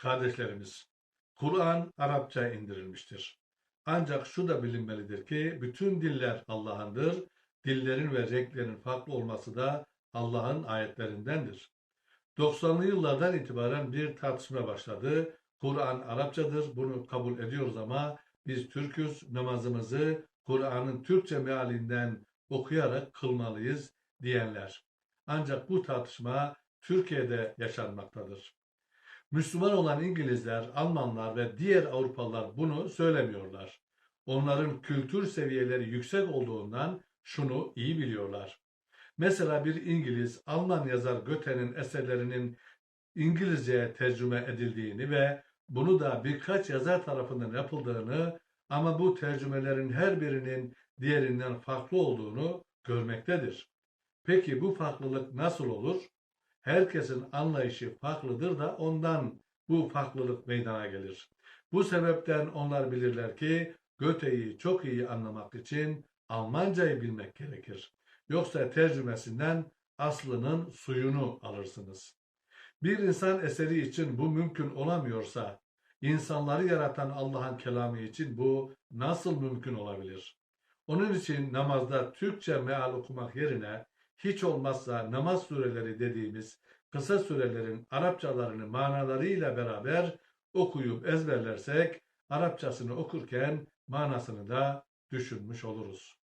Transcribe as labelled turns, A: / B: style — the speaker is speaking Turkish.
A: Kardeşlerimiz, Kur'an Arapça indirilmiştir. Ancak şu da bilinmelidir ki bütün diller Allah'ındır. Dillerin ve renklerin farklı olması da Allah'ın ayetlerindendir. 90'lı yıllardan itibaren bir tartışma başladı. Kur'an Arapçadır, bunu kabul ediyoruz ama biz Türküz, namazımızı Kur'an'ın Türkçe mealinden okuyarak kılmalıyız diyenler. Ancak bu tartışma Türkiye'de yaşanmaktadır. Müslüman olan İngilizler, Almanlar ve diğer Avrupalılar bunu söylemiyorlar. Onların kültür seviyeleri yüksek olduğundan şunu iyi biliyorlar. Mesela bir İngiliz, Alman yazar Goethe'nin eserlerinin İngilizceye tercüme edildiğini ve bunu da birkaç yazar tarafından yapıldığını ama bu tercümelerin her birinin diğerinden farklı olduğunu görmektedir. Peki bu farklılık nasıl olur? Herkesin anlayışı farklıdır da ondan bu farklılık meydana gelir. Bu sebepten onlar bilirler ki Göte'yi çok iyi anlamak için Almancayı bilmek gerekir. Yoksa tercümesinden aslının suyunu alırsınız. Bir insan eseri için bu mümkün olamıyorsa, insanları yaratan Allah'ın kelamı için bu nasıl mümkün olabilir? Onun için namazda Türkçe meal okumak yerine hiç olmazsa namaz sureleri dediğimiz kısa surelerin Arapçalarını manalarıyla beraber okuyup ezberlersek Arapçasını okurken manasını da düşünmüş oluruz.